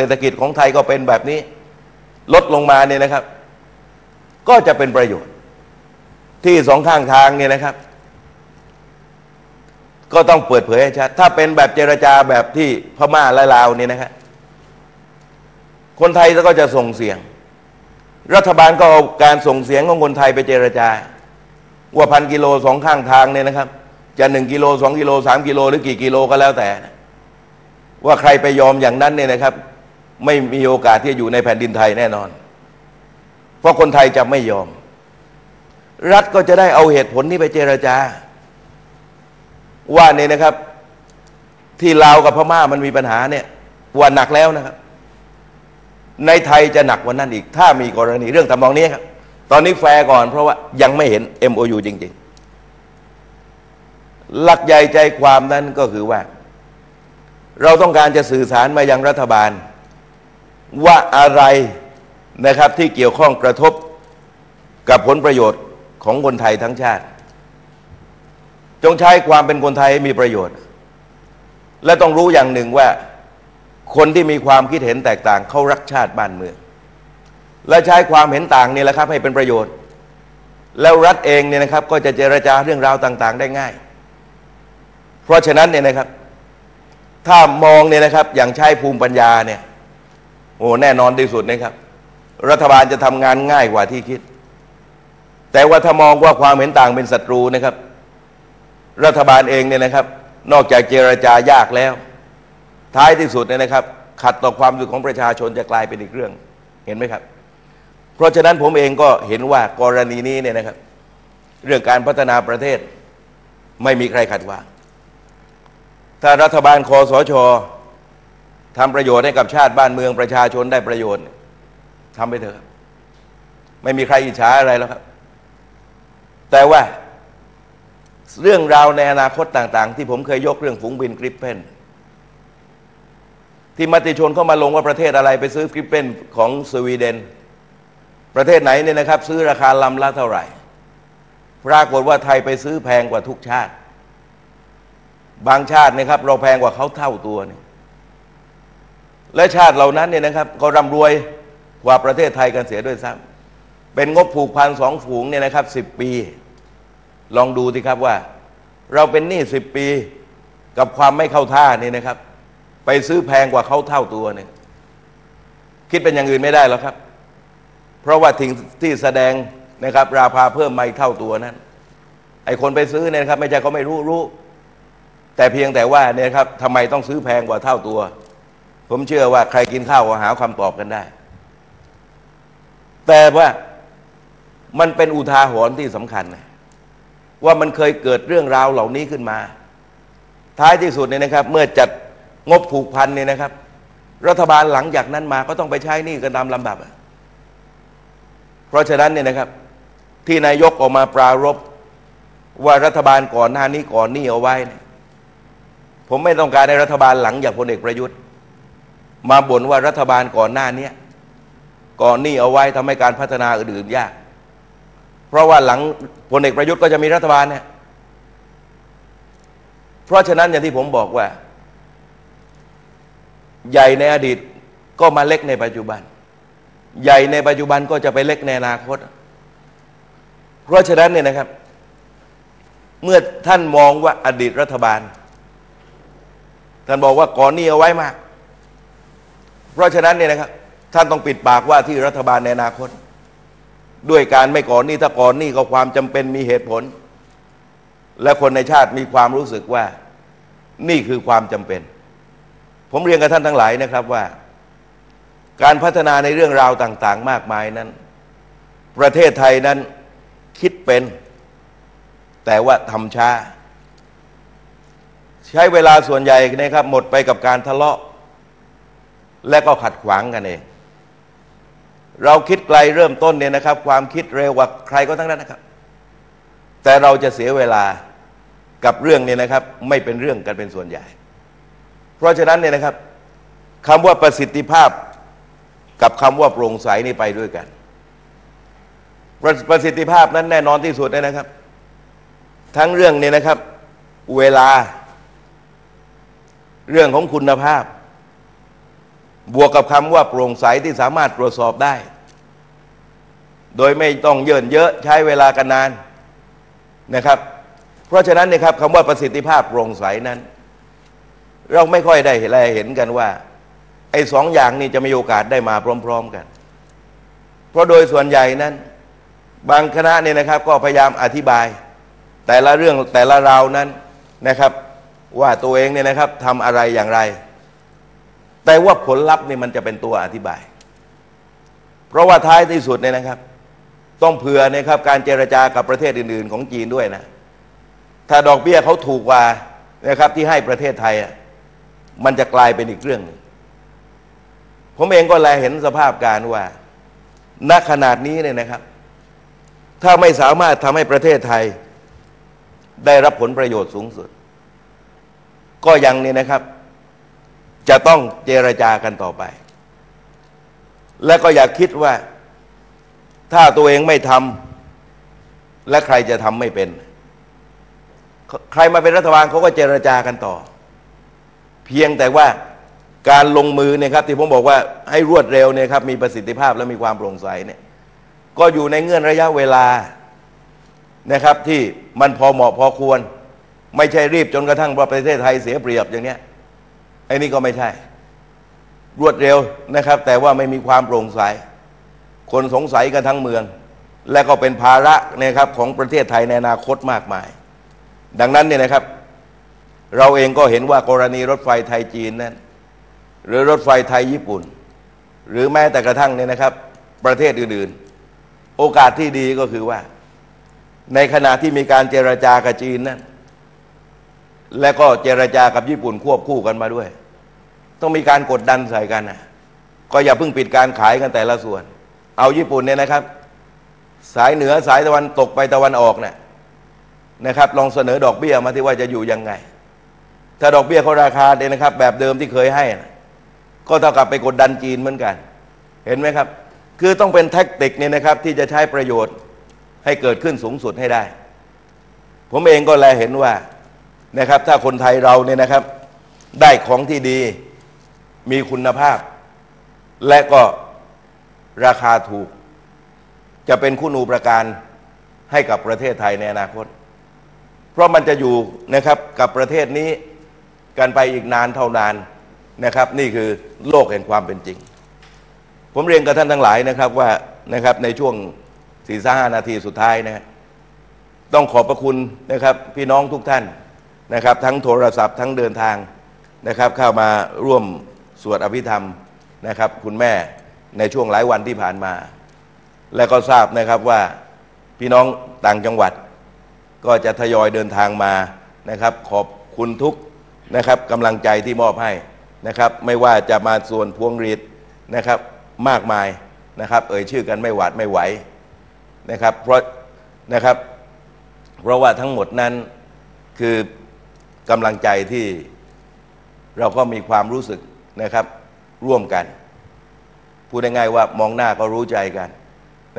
เศรษฐกิจของไทยก็เป็นแบบนี้ ลดลงมาเนี่ยนะครับ ก็จะเป็นประโยชน์ ที่สองข้างทางเนี่ยนะครับ ก็ต้องเปิดเผยให้ชัดถ้าเป็นแบบเจรจาแบบที่พม่าและลาวเนี่ยนะครับคนไทยก็จะส่งเสียง รัฐบาลก็เอาการส่งเสียงของคนไทยไปเจรจา ว่าพันกิโลสองข้างทางเนี่ยนะครับ จะหนึ่งกิโลสองกิโลสามกิโลหรือกี่กิโลก็แล้วแต่ ว่าใครไปยอมอย่างนั้นเนี่ยนะครับ ไม่มีโอกาสที่จะอยู่ในแผ่นดินไทยแน่นอน เพราะคนไทยจะไม่ยอม รัฐก็จะได้เอาเหตุผลนี้ไปเจรจา ว่าเนี่ยนะครับ ที่ลาวกับพม่ามันมีปัญหาเนี่ยว่าหนักแล้วนะครับ ในไทยจะหนักกว่านั้นอีก ถ้ามีกรณีเรื่องทำนองนี้ครับ ตอนนี้แฟร์ก่อนเพราะว่ายังไม่เห็น MOU จริง ๆ หลักใหญ่ใจความนั้นก็คือว่าเราต้องการจะสื่อสารมายังรัฐบาล ว่าอะไรนะครับที่เกี่ยวข้องกระทบกับผลประโยชน์ของคนไทยทั้งชาติ จงใช้ความเป็นคนไทยให้มีประโยชน์ และต้องรู้อย่างหนึ่งว่าคนที่มีความคิดเห็นแตกต่างเขารักชาติบ้านเมือง และใช้ความเห็นต่างนี่แหละครับให้เป็นประโยชน์ แล้วรัฐเองเนี่ยนะครับ ก็จะเจรจาเรื่องราวต่าง ๆ ได้ง่าย เพราะฉะนั้นเนี่ยนะครับ ถ้ามองเนี่ยนะครับอย่างใช้ภูมิปัญญาเนี่ย โอ้แน่นอนที่สุดนะครับ รัฐบาลจะทำงานง่ายกว่าที่คิด แต่ว่าถ้ามองว่าความเห็นต่างเป็นศัตรูนะครับ รัฐบาลเองเนี่ยนะครับ นอกจากเจรจายากแล้ว ท้ายที่สุดเนี่ยนะครับ ขัดต่อความสึกของประชาชนจะกลายเป็นอีกเรื่อง เห็นไหมครับ เพราะฉะนั้นผมเองก็เห็นว่ากรณีนี้เนี่ยนะครับ เรื่องการพัฒนาประเทศไม่มีใครขัดขวางถ้ารัฐบาลคอสช ทำประโยชน์ให้กับชาติบ้านเมืองประชาชนได้ประโยชน์ทำไปเถอะ ไม่มีใครอิจฉาอะไรแล้วครับ แต่ว่าเรื่องราวในอนาคตต่าง ๆ ที่ผมเคยยกเรื่องฝูงบินกริปเพนที่มติชนเข้ามาลงว่าประเทศอะไรไปซื้อกริปเพนของสวีเดน ประเทศไหนเนี่ยนะครับ ซื้อราคาลำละเท่าไหร่ ปรากฏว่าไทยไปซื้อแพงกว่าทุกชาติ บางชาตินะครับ เราแพงกว่าเขาเท่าตัวเนี่ย และชาติเหล่านั้นเนี่ยนะครับ ก็ร่ำรวยกว่าประเทศไทยกันเสียด้วยซ้ำเป็นงบผูกพันสองฝูงเนี่ยนะครับสิบปี ลองดูสิครับว่า เราเป็นหนี้สิบปีกับความไม่เข้าท่านี่นะครับ ไปซื้อแพงกว่าเขาเท่าตัวเนี่ยคิดเป็นอย่างอื่นไม่ได้หรอกครับ เพราะว่าทิ้งที่แสดงนะครับ ราคาเพิ่มมาเท่าตัวนั้น ไอคนไปซื้อเนี่ยนะครับ ไม่ใช่เขาไม่รู้รู้ แต่เพียงแต่ว่าเนี่ยครับทำไมต้องซื้อแพงกว่าเท่าตัว ผมเชื่อว่าใครกินข้าวก็หาคำตอบกันได้ แต่ว่ามันเป็นอุทาหรณ์ที่สำคัญนะว่ามันเคยเกิดเรื่องราวเหล่านี้ขึ้นมา ท้ายที่สุดเนี่ยนะครับ เมื่อจัดงบผูกพันเนี่ยนะครับ รัฐบาลหลังจากนั้นมาก็ต้องไปใช้นี้กันตามลำดับเพราะฉะนั้นเนี่ยนะครับ ที่นายกออกมาปรารบว่ารัฐบาลก่อนหน้านี้ก่อนนี้เอาไว้ ผมไม่ต้องการให้รัฐบาลหลังจากพลเอกประยุทธ์ มาบ่นว่ารัฐบาลก่อนหน้านี้ก่อนหนี้เอาไว้ทำให้การพัฒนาอื่นๆยาก เพราะว่าหลังพลเอกประยุทธ์ก็จะมีรัฐบาลเนี่ยเพราะฉะนั้นอย่างที่ผมบอกว่า ใหญ่ในอดีตก็มาเล็กในปัจจุบัน ใหญ่ในปัจจุบันก็จะไปเล็กในอนาคต เพราะฉะนั้นเนี่ยนะครับ เมื่อท่านมองว่าอดีตรัฐบาล ท่านบอกว่าก่อนหนี้เอาไว้มาก เพราะฉะนั้นเนี่ยนะครับท่านต้องปิดปากว่าที่รัฐบาลในอนาคต ด้วยการไม่ก่อนหนี้ถ้าก่อนหนี้ก็ความจำเป็นมีเหตุผล และคนในชาติมีความรู้สึกว่านี่คือความจำเป็น ผมเรียนกับท่านทั้งหลายนะครับว่า การพัฒนาในเรื่องราวต่าง ๆ มากมายนั้น ประเทศไทยนั้นคิดเป็น แต่ว่าทำช้า ใช้เวลาส่วนใหญ่นะครับหมดไปกับการทะเลาะ และก็ขัดขวางกันเอง เราคิดไกลเริ่มต้นเนี่ยนะครับ ความคิดเร็วกว่าใครก็ทั้งนั้นนะครับ แต่เราจะเสียเวลากับเรื่องนี้นะครับ ไม่เป็นเรื่องกันเป็นส่วนใหญ่ เพราะฉะนั้นเนี่ยนะครับคำว่าประสิทธิภาพกับคำว่าโปร่งใสนี่ไปด้วยกัน ประประสิทธิภาพนั้นแน่นอนที่สุดเลยนะครับ ทั้งเรื่องนี้นะครับ เวลา เรื่องของคุณภาพ บวกกับคำว่าโปร่งใสที่สามารถตรวจสอบได้ โดยไม่ต้องเยินเยอะใช้เวลากันนานนะครับ เพราะฉะนั้นนะครับคำว่าประสิทธิภาพโปร่งใสนั้น เราไม่ค่อยได้เห็นกันว่า ไอ้สองอย่างนี้จะมีโอกาสได้มาพร้อม ๆกัน เพราะโดยส่วนใหญ่นั้น บางคณะเนี่ยนะครับก็พยายามอธิบาย แต่ละเรื่องแต่ละราวนั้นนะครับ ว่าตัวเองเนี่ยนะครับทำอะไรอย่างไร แต่ว่าผลลัพธ์นี่มันจะเป็นตัวอธิบาย เพราะว่าท้ายที่สุดเนี่ยนะครับ ต้องเผื่อนะครับการเจรจากับประเทศอื่น ๆ ของจีนด้วยนะ ถ้าดอกเบี้ยเขาถูกกว่านะครับที่ให้ประเทศไทยอะมันจะกลายเป็นอีกเรื่องนึงผมเองก็แลเห็นสภาพการว่าณขนาดนี้เนี่ยนะครับ ถ้าไม่สามารถทำให้ประเทศไทย ได้รับผลประโยชน์สูงสุด ก็ยังนี่นะครับ จะต้องเจรจากันต่อไป และก็อย่าคิดว่า ถ้าตัวเองไม่ทำและใครจะทำไม่เป็น ใครมาเป็นรัฐบาลเขาก็เจรจากันต่อ เพียงแต่ว่าการลงมือเนี่ยครับที่ผมบอกว่าให้รวดเร็วเนี่ยครับมีประสิทธิภาพและมีความโปร่งใสเนี่ยก็อยู่ในเงื่อนระยะเวลานะครับที่มันพอเหมาะพอควร ไม่ใช่รีบจนกระทั่งประเทศไทยเสียเปรียบอย่างเนี้ย ไอ้นี่ก็ไม่ใช่ รวดเร็วนะครับ แต่ว่าไม่มีความโปร่งใส คนสงสัยกันทั้งเมือง และก็เป็นภาระนะครับของประเทศไทยในอนาคตมากมาย ดังนั้นเนี่ยนะครับ เราเองก็เห็นว่ากรณีรถไฟไทยจีนนั้น หรือรถไฟไทยญี่ปุ่น หรือแม้แต่กระทั่งเนี่ยนะครับ ประเทศอื่นๆ โอกาสที่ดีก็คือว่า ในขณะที่มีการเจรจากับจีนนั้น และก็เจรจากับญี่ปุ่นควบคู่กันมาด้วย ต้องมีการกดดันใส่กันนะก็อย่าเพิ่งปิดการขายกันแต่ละส่วน เอาญี่ปุ่นเนี่ยนะครับ สายเหนือสายตะวันตกไปตะวันออกเนี่ยนะครับ ลองเสนอดอกเบี้ยมาที่ว่าจะอยู่ยังไง ถ้าดอกเบี้ยเขาราคาเนี่ยนะครับ แบบเดิมที่เคยให้นะก็เท่ากับไปกดดันจีนเหมือนกัน เห็นไหมครับ คือต้องเป็นแท็กติกเนี่ยนะครับ ที่จะใช้ประโยชน์ให้เกิดขึ้นสูงสุดให้ได้ ผมเองก็แลเห็นว่า นะครับ ถ้าคนไทยเราเนี่ยนะครับ ได้ของที่ดีมีคุณภาพ และก็ราคาถูก จะเป็นคุณูประการให้กับประเทศไทยในอนาคต เพราะมันจะอยู่นะครับกับประเทศนี้กันไปอีกนานเท่านานนะครับ นี่คือโลกแห่งความเป็นจริง ผมเรียนกับท่านทั้งหลายนะครับว่านะครับในช่วงสี่ห้านาทีสุดท้ายนะต้องขอบพระคุณนะครับ พี่น้องทุกท่าน นะครับ ทั้งโทรศัพท์ทั้งเดินทางนะครับ เข้ามาร่วมสวดอภิธรรมนะครับ คุณแม่ในช่วงหลายวันที่ผ่านมา และก็ทราบนะครับว่าพี่น้องต่างจังหวัด ก็จะทยอยเดินทางมานะครับ ขอบคุณทุกนะครับกำลังใจที่มอบให้นะครับ ไม่ว่าจะมาส่วนพวงรีดนะครับ มากมายนะครับ เอ่ยชื่อกันไม่หวาดไม่ไหวนะครับ เพราะนะครับ เพราะว่าทั้งหมดนั้นคือ กำลังใจที่เราก็มีความรู้สึกนะครับ ร่วมกัน พูดง่ายๆว่ามองหน้าก็รู้ใจกัน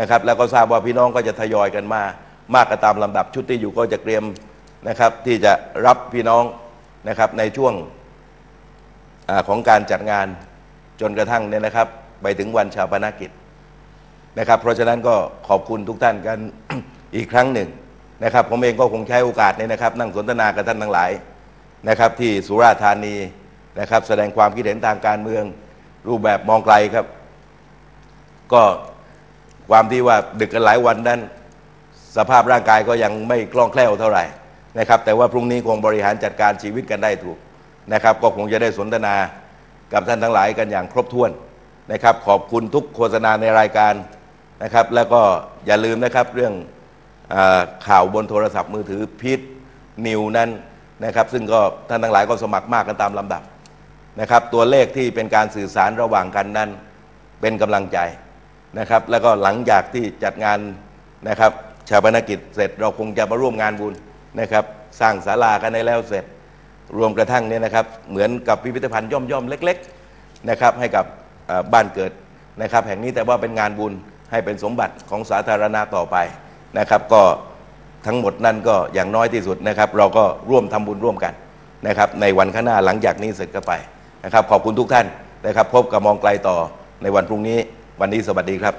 นะครับ แล้วก็ทราบว่าพี่น้องก็จะทยอยกันมา มากกระตามลำดับชุดที่อยู่ก็จะเตรียมนะครับ ที่จะรับพี่น้องนะครับในช่วงอของการจัดงานจนกระทั่งเนี่ยนะครับ ไปถึงวันชาปนกิจนะครับ เพราะฉะนั้นก็ขอบคุณทุกท่านกันอีกครั้งหนึ่งนะครับ ผมเองก็คงใช้โอกาสนี้นะครับ นั่งสนทนากับท่านทั้งหลาย นะครับที่สุราษฎร์ธานีนะครับ แสดงความคิดเห็นทางการเมือง รูปแบบมองไกลครับ ก็ความที่ว่าดึกกันหลายวันนั้น สภาพร่างกายก็ยังไม่คล่องแคล่วเท่าไหร่นะครับ แต่ว่าพรุ่งนี้คงบริหารจัดการชีวิตกันได้ถูกนะครับ ก็คงจะได้สนทนากับท่านทั้งหลายกันอย่างครบถ้วนนะครับ ขอบคุณทุกโฆษณาในรายการนะครับ แล้วก็อย่าลืมนะครับเรื่องอข่าวบนโทรศัพท์มือถือพีทนิวนั้น นะครับ ซึ่งก็ท่านทั้งหลายก็สมัครมากกันตามลำดับนะครับ ตัวเลขที่เป็นการสื่อสารระหว่างกันนั้นเป็นกำลังใจนะครับ แล้วก็หลังจากที่จัดงานนะครับชาปนกิจเสร็จเราคงจะมาร่วมงานบุญนะครับ สร้างศาลากันได้แล้วเสร็จ รวมกระทั่งเนี่ยนะครับ เหมือนกับพิพิธภัณฑ์ย่อมๆเล็ก ๆนะครับ ให้กับบ้านเกิดนะครับ แห่งนี้แต่ว่าเป็นงานบุญให้เป็นสมบัติของสาธารณะต่อไปนะครับ ก็ ทั้งหมดนั่นก็อย่างน้อยที่สุดนะครับ เราก็ร่วมทำบุญร่วมกันนะครับ ในวันข้างหน้าหลังจากนี้เสร็จก็ไปนะครับ ขอบคุณทุกท่านนะครับ พบกับมองไกลต่อในวันพรุ่งนี้วันนี้สวัสดีครับ